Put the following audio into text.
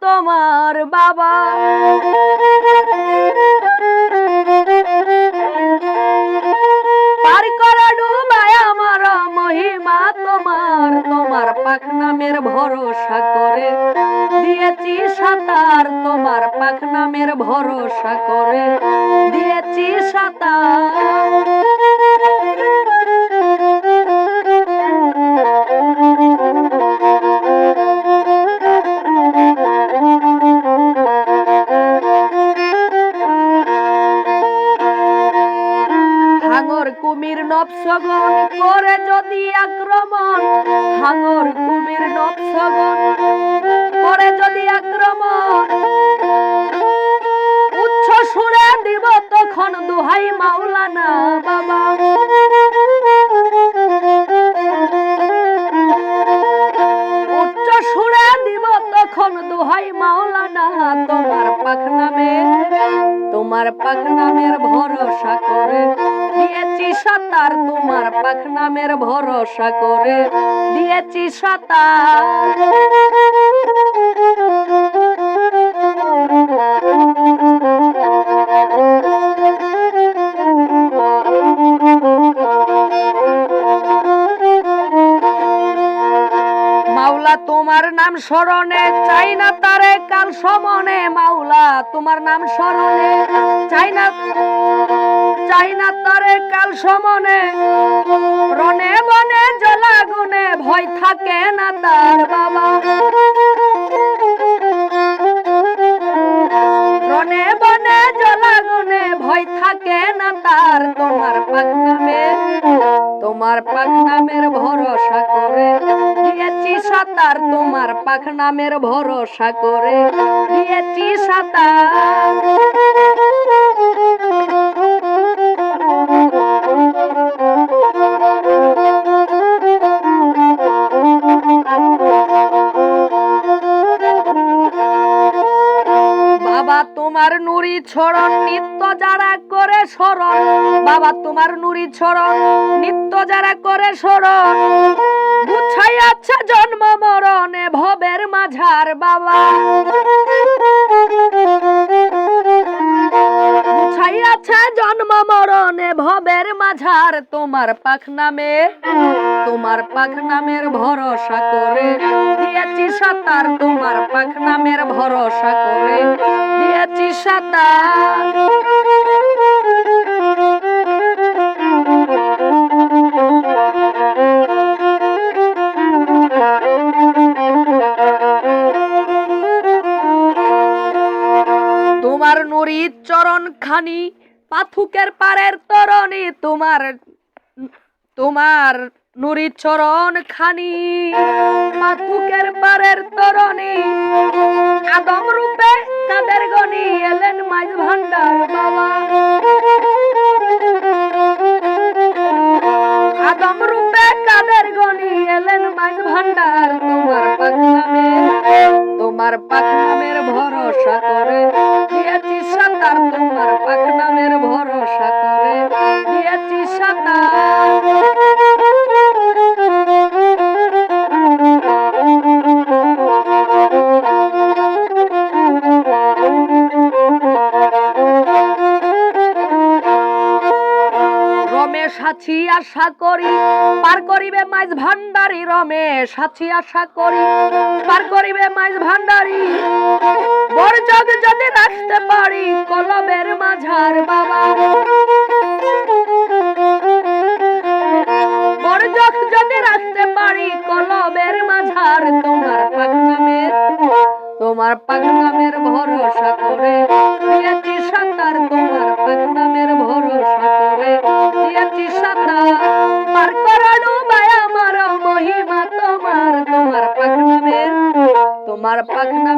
তোমার বাবা। পার করা ডুবায় আমার মহিমা তোমার তোমার পাখনামের ভরসা করে। দিয়েছি সাতার, তোমার পাক নামের ভরসা করে। দিয়েছি সাতার। কুমির নবসগন করে যদি আক্রমণ, হাঙর কুমির নবসগন করে যদি আক্রমণ। উচ্চ সুরে দিব তখন দুহাই মাওলানা বাবা। উচ্চ সুরে দিব তখন দুহাই মাওলানা, তোমার পাখ নামে, তোমার পাখনামের ভরসা করে। দিয়েছি সাতার, তোমার পাখ নামের ভরসা করে দিয়েছি সাতার। তোমার নাম স্মরণে চাই না তারে, কাল সমনে তোমার নাম স্মরণে। চাই না চাই না তারে কাল সমনে। রনে বনে জলাগুনে ভয় থাকে না তার বাবা। রনে বনে জলাগুনে ভয় থাকে না তার তোমার পাক তোমার পাক পাখ ভরসা করে দিয়েছি সাতার বাবা, তোমার নুরি ছড়ন, নিত্য যারা করে সরণ বাবা, তোমার নুরি ছড়ন, নিত্য যারা করে সরণ মরণে ভবের মাঝার বাবা। গুছাই আছে জন্ম মরণে ভবের মাঝার, তোমার পাখ নামে, তোমার পাখ নামের ভরসা করে। দিয়েছি সাতার, তোমার পাখ নামের ভরসা করে। দিয়েছি সাতার। তোমার নুরি চরণ খানি, পাথুকের পারের তরণে তোমার তোমার নুরি চরণ খানি। পাথুকের পারের তরণি আদম রূপে তাদের গনি এলেন মাঝ ভান্ডার বাবা? পাক নামের ভরসা করে। দিয়েছি সাঁতার তোমার পাক নামের ভরসা। আছি আশা করি, পার করিবে মাইজ ভান্ডারি রমেশ আছি আশা করি, পার করিবে মাইজ ভান্ডারি। বরজগ যদি রাখতে পারি, কলবের মাঝার বাবা। বরজগ যদি রাখতে পারি, কলবের মাঝার তোমার পাক নামের। তোমার পাক নামের ভরসা করে। তোমার পাক